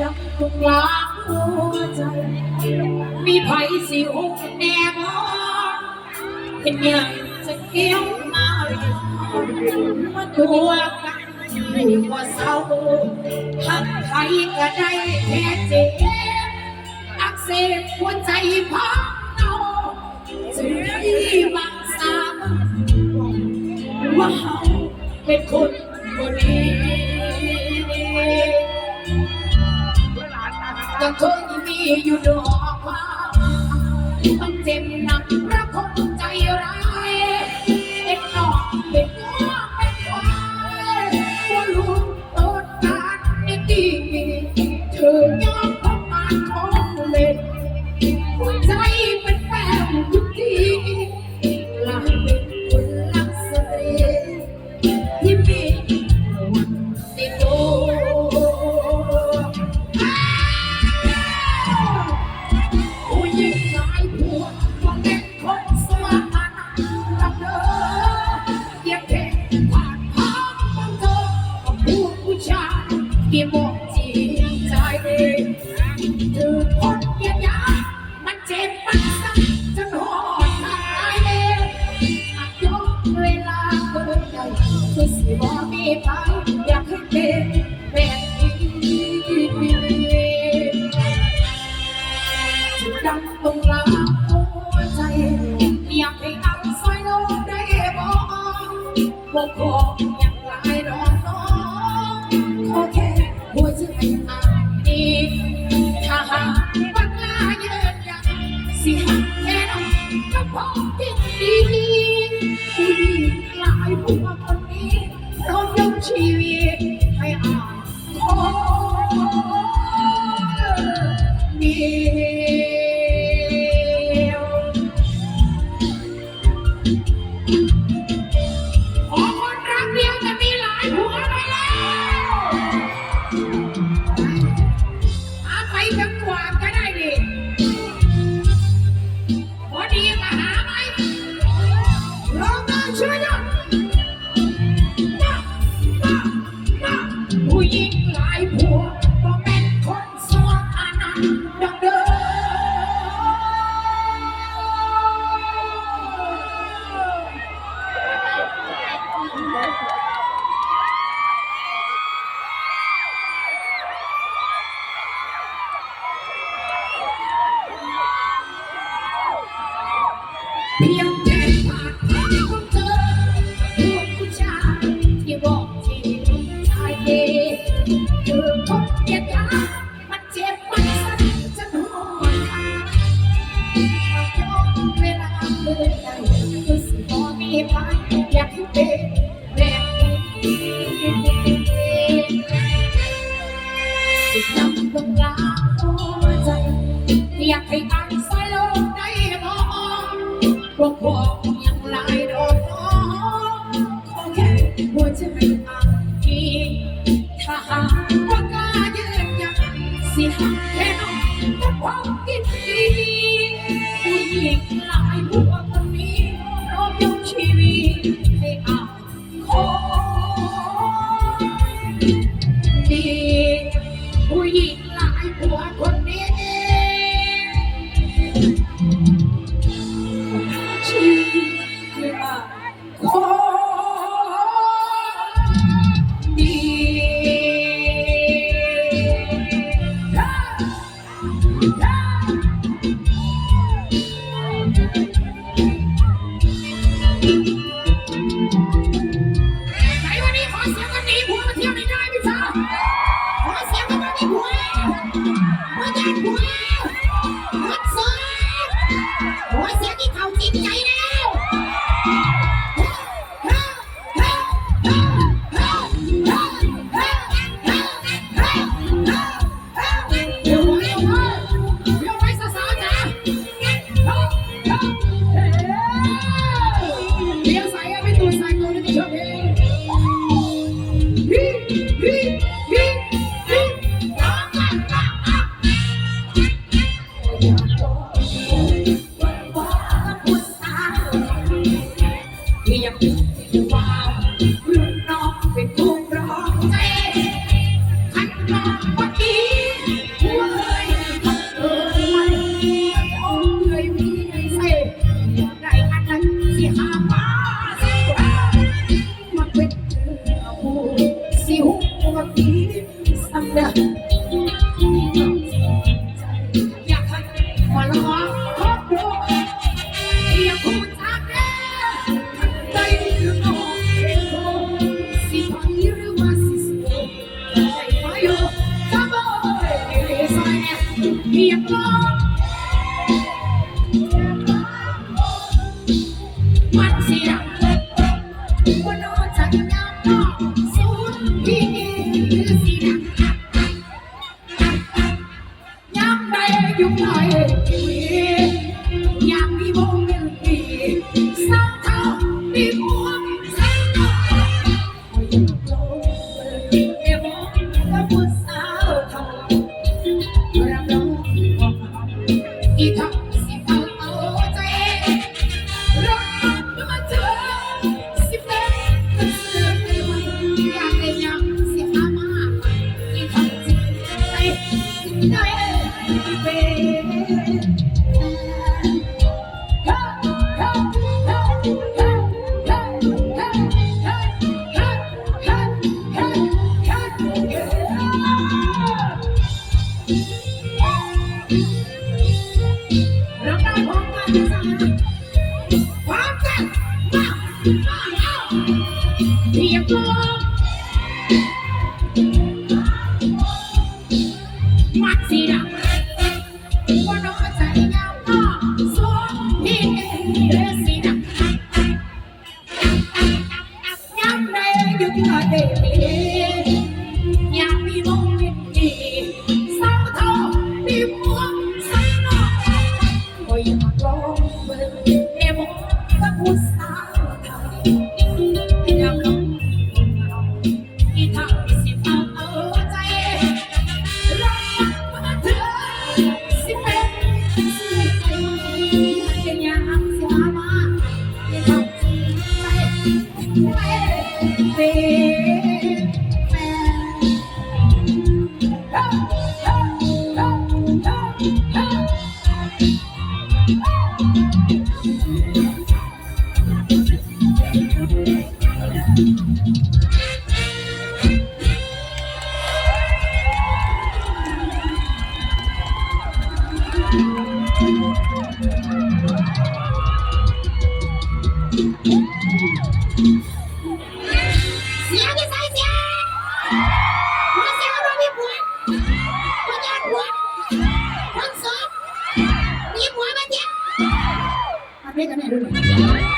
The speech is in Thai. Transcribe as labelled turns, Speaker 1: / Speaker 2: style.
Speaker 1: ยังตรงล้างหัวใจ มีไผสิวแอบมอเห็นยังจะเกี้ยวหน้ามาตัวกันอยู่ว่าเศร้าทักใครก็ได้แค่เจ็บอักเสบหัวใจพังเน่าถึงที่บางสามว่าเขาเป็นคนคนนี้ ก็เคยมีอยู่ดอกวามันเจ็บหนักพระคนใจร้ายเป็นนอกเป็นหัวเป็นควายว่าลูกโดนการในตี เจอคนเยียยามันเจ็บมันสักจนหอดตายเองยกเวลาคนเดียวคือสิบ่มีไ here. Прием หญิหลับไม่พูด เสียงที่เขาจริงใจแล้ว you. one, see ya. เรียกร้อมากสีดำว่าน้องใจยาวก็สวมพี่เองเรือสีดำยำใดหยุดเธอเด็ You. Pega.